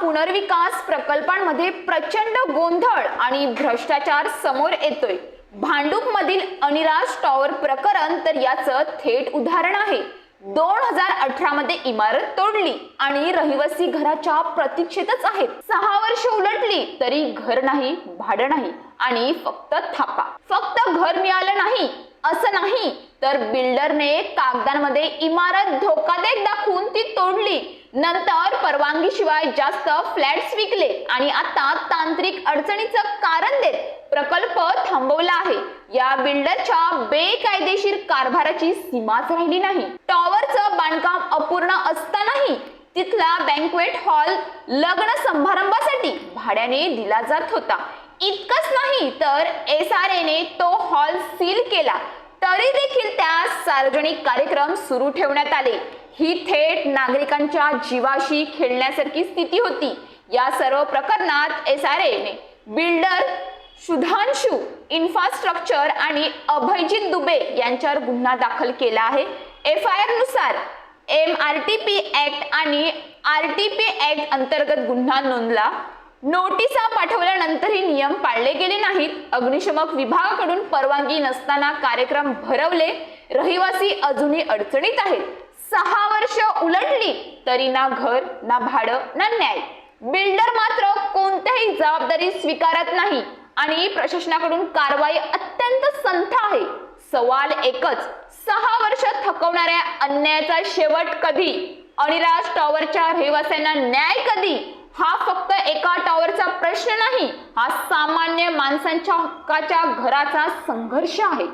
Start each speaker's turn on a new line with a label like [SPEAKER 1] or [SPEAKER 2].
[SPEAKER 1] पुनर्विकास प्रकल्पांमध्ये प्रचंड गोंधळ आणि भ्रष्टाचार समोर येतोय. भांडूपमधील अनिराज टॉवर प्रकरण तर याचं थेट उदाहरण आहे. दोन हजार अठरा मध्ये इमारत तोडली आणि रहिवासी घराच्या प्रतीक्षेतच आहेत. सहा वर्ष उलटली तरी घर नाही भाडं नाही आणि फक्त थापा. फक्त घर मिळालं नाही असं नाही. तर बिल्डरने कागदांमध्ये इमारत धोकादायक दाखवून ती तोडली. नंतर परवानगीशिवाय जास्त फ्लॅट्स विकले आणि आता तांत्रिक अडचणीचं कारण देत प्रकल्प थांबवला आहे. या बिल्डरच्या बेकायदेशीर कारभाराची सीमाच राहिली नाही. टॉवरचं बांधकाम अपूर्ण असतानाही तिथला बँकवेट हॉल लग्न समारंभासाठी भाड्याने दिला जात होता. इतकंच नाही तर एस आर एने तो हॉल सील केला. तरी देखील त्या सार्वजनिक कार्यक्रम सुरू ठेवण्यात आले. ही थेट नागरिकांच्या जीवाशी खेळण्यासारखी स्थिती होती. या सर्व प्रकरणात एस आर एने बिल्डर सुधांशु इन्फ्रास्ट्रक्चर आणि अभयजित दुबे यांच्यावर गुन्हा दाखल केला आहे. F I आरनुसार M R T P act आणि आर टी पी ऍक्ट अंतर्गत गुन्हा नोंदला. नोटिसा पाठवल्यानंतरही नियम पाळले गेले नाहीत. अग्निशमक विभागाकडून परवानगी नसताना कार्यक्रम भरवले. रहिवासी अजूनही अडचणीत आहेत. सहा वर्ष उलटली तरी ना घर ना भाडं ना न्याय. बिल्डर मात्र कोणत्याही जबाबदारी स्वीकारत नाही. आणि प्रशासनाकडून कारवाई अत्यंत संथ आहे. सवाल एकच सहा वर्ष थकवणाऱ्या अन्यायाचा शेवट कधी? अनिराज टॉवरच्या रहिवाशांना न्याय कधी? हा फक्त एका टॉवरचा प्रश्न नाही हा सामान्य माणसांच्या हक्काच्या घराचा संघर्ष आहे.